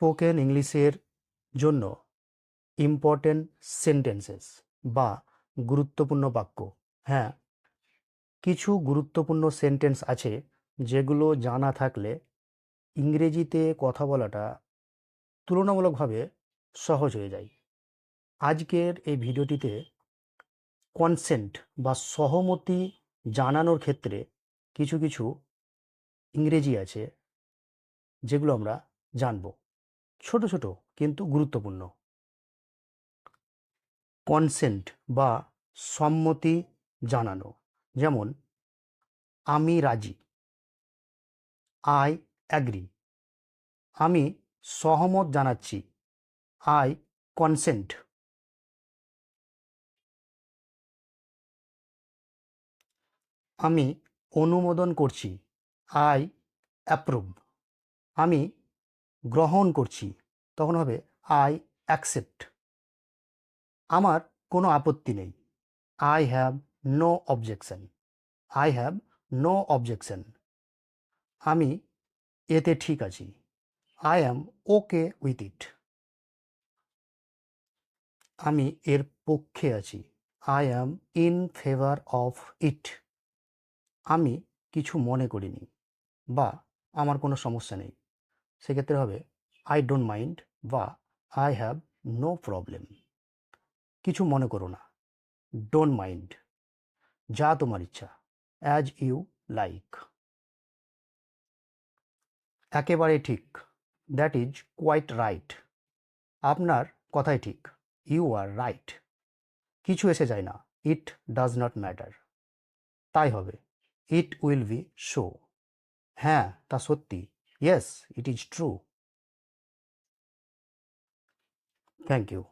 Spoken ইংলিশের জন্য important sentences বা গুরুত্বপূর্ণ বাক্য। হ্যাঁ কিছু গুরুত্বপূর্ণ সেন্টেন্স আছে যেগুলো জানা থাকলে ইংরেজিতে কথা বলাটা তুলনামূলকভাবে সহজ হয়ে যায়। আজকের এই ভিডিওটিতে কনসেন্ট বা সহমতি জানানোর ক্ষেত্রে কিছু কিছু ইংরেজি আছে যেগুলো আমরা জানব। ছোট ছোট, কিন্তু গুরুত্বপূর্ণ। কনসেন্ট বা সম্মতি জানানো। যেমন, আমি রাজি। আই অ্যাগ্রি আমি সহমত জানাচ্ছি। আই কনসেন্ট আমি অনুমোদন করছি। আই অ্যাপ্রুভ আমি গ্রহণ করছি, তখন হবে, আই অ্যাকসেপ্ট। আমার কোনো আপত্তি নেই। I have no objection. I have no objection. আমি এতে ঠিক আছি। I am okay with it. আমি এর পক্ষে আছি। I am in favour of it. আমি কিছু মনে করিনি বা আমার কোনো সমস্যা নেই। সেক্ষেত্রে হবে আই ডোন্ট মাইন্ড বা আই হ্যাভ নো প্রবলেম কিছু মনে করো না। ডোন্ট মাইন্ড যা তোমার ইচ্ছা অ্যাজ ইউ লাইক একেবারে ঠিক। দ্যাট ইজ কোয়াইট রাইট আপনার কথাই ঠিক। ইউ আর রাইট কিছু এসে যায় না। ইট ডাজ নট ম্যাটার তাই হবে। ইট উইল বি শো হ্যাঁ তা সত্যি। Yes it is true thank you